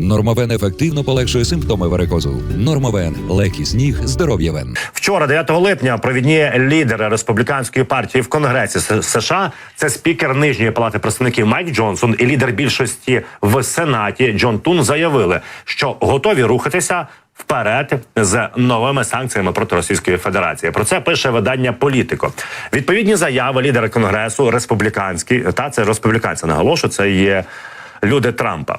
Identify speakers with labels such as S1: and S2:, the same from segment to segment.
S1: Нормовен ефективно полегшує симптоми варикозу. Нормовен легкість ніг, здоров'я вен.
S2: Вчора, 9 липня, провідні лідери республіканської партії в Конгресі США це спікер нижньої палати представників Майк Джонсон і лідер більшості в Сенаті Джон Тун заявили, що готові рухатися. Вперед з новими санкціями проти Російської Федерації про це пише видання Політико. Відповідні заяви лідери конгресу республіканські та це республіканці наголошую, це є люди Трампа.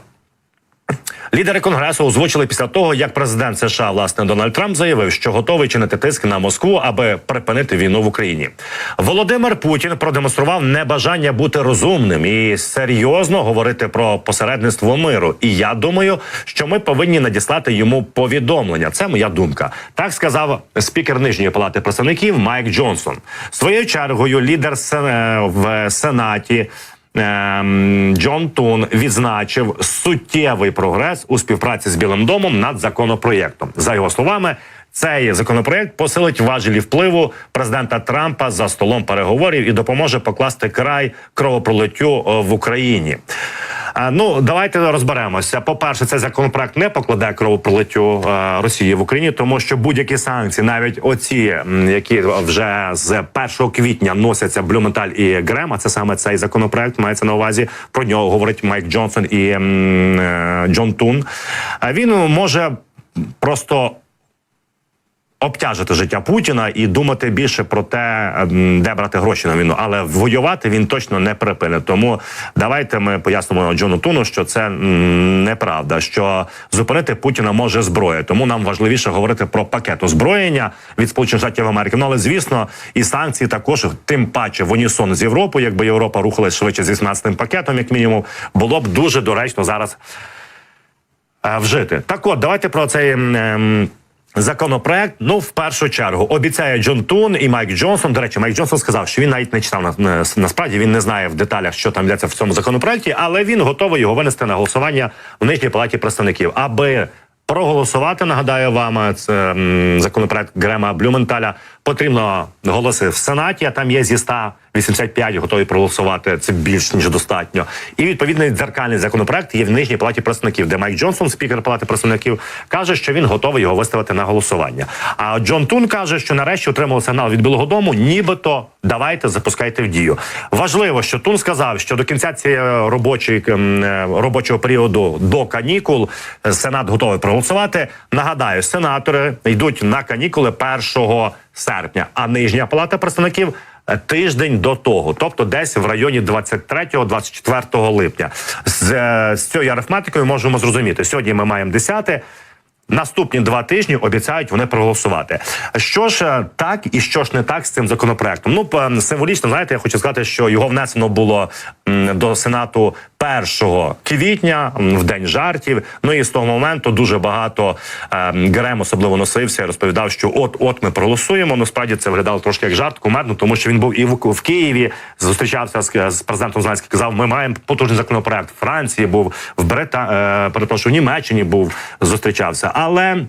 S2: Лідери конгресу озвучили після того, як президент США власне Дональд Трамп заявив, що готовий чинити тиск на Москву, аби припинити війну в Україні. Володимир Путін продемонстрував небажання бути розумним і серйозно говорити про посередництво миру. І я думаю, що ми повинні надіслати йому повідомлення. Це моя думка. Так сказав спікер нижньої палати представників Майк Джонсон. Своєю чергою лідер Сен- в Сенаті. Ем, Джон Тун відзначив суттєвий прогрес у співпраці з Білим домом над законопроєктом. За його словами, цей законопроєкт посилить важелі впливу президента Трампа за столом переговорів і допоможе покласти край кровопролиттю е, в Україні. Ну, давайте розберемося. По перше, цей законопроект не покладе кровопролиттю е, Росії в Україні, тому що будь-які санкції, навіть оці, які вже з 1 квітня носяться Блюменталь і Грем, а це саме цей законопроект мається на увазі. Про нього говорить Майк Джонсон і е, Джон Тун. А Він може просто обтяжити життя Путіна і думати більше про те, де брати гроші на війну, але воювати він точно не припинить. Тому давайте ми пояснимо Джону Туну, що це неправда. Що зупинити Путіна може зброя. Тому нам важливіше говорити про пакет озброєння від Сполучених Штатів Америки. Ну але звісно, і санкції також тим паче в унісон з Європою. Якби Європа рухалась швидше з 18-м пакетом, як мінімум, було б дуже доречно зараз е, вжити. Так от, давайте про цей. Законопроект, ну в першу чергу обіцяє Джон Тун і Майк Джонсон. До речі, Майк Джонсон сказав, що він навіть не читав на, на- насправді. Він не знає в деталях, що там йдеться в цьому законопроекті, але він готовий його винести на голосування в нижній палаті представників, аби проголосувати. Нагадаю вам, це м, законопроект Грема Блюменталя. Потрібно голоси в сенаті. А там є зі 185 готові проголосувати. Це більш ніж достатньо. І відповідний дзеркальний законопроект є в нижній палаті представників, де Майк Джонсон, спікер палати представників, каже, що він готовий його виставити на голосування. А Джон Тун каже, що нарешті отримали сигнал від Білого Дому, нібито давайте запускайте в дію. Важливо, що Тун сказав, що до кінця цієї робочої ем, е, робочого періоду до канікул е, Сенат готовий проголосувати. Нагадаю, сенатори йдуть на канікули 1 серпня, а нижня палата представників. Тиждень до того, тобто десь в районі 23-24 липня, з, е, з цією арифметикою можемо зрозуміти. Сьогодні ми маємо 10 Наступні два тижні обіцяють вони проголосувати. Що ж е, так і що ж не так з цим законопроектом? Ну символічно, знаєте, я хочу сказати, що його внесено було до сенату 1 квітня в день жартів. Ну і з того моменту дуже багато е, Грем особливо носився і розповідав, що от от ми проголосуємо. Ну справді це виглядало трошки як жарт кумедно, тому що він був і в, в Києві, зустрічався з, з президентом Зеленським, казав, ми маємо потужний законопроект. В Франції був в Брита, е, перепрошую, в Німеччині був зустрічався, але.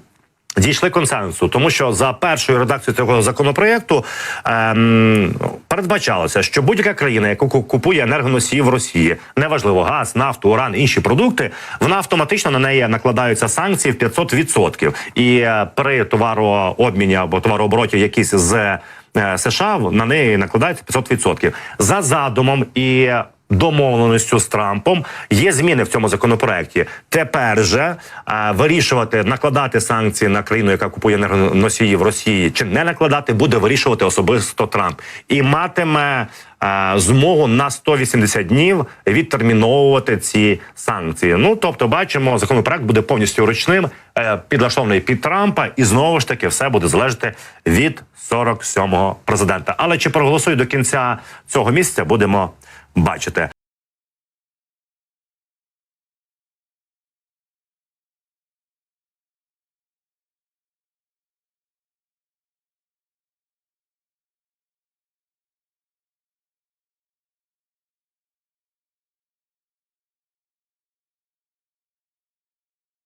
S2: Дійшли консенсусу, тому що за першою редакцією цього законопроекту ем, передбачалося, що будь-яка країна, яка ку- купує енергоносії в Росії, неважливо газ, нафту, уран, інші продукти, вона автоматично на неї накладаються санкції в 500%. І е, при товарообміні або товарообороті якісь з е, США на неї накладається 500%. За задумом і домовленістю з Трампом є зміни в цьому законопроекті. Тепер же а, вирішувати накладати санкції на країну, яка купує енергоносії в Росії, чи не накладати, буде вирішувати особисто Трамп і матиме змогу на 180 днів відтерміновувати ці санкції. Ну тобто, бачимо, законопроект буде повністю ручним, е, підлаштований під Трампа, і знову ж таки все буде залежати від 47-го президента. Але чи проголосують до кінця цього місяця, будемо бачити.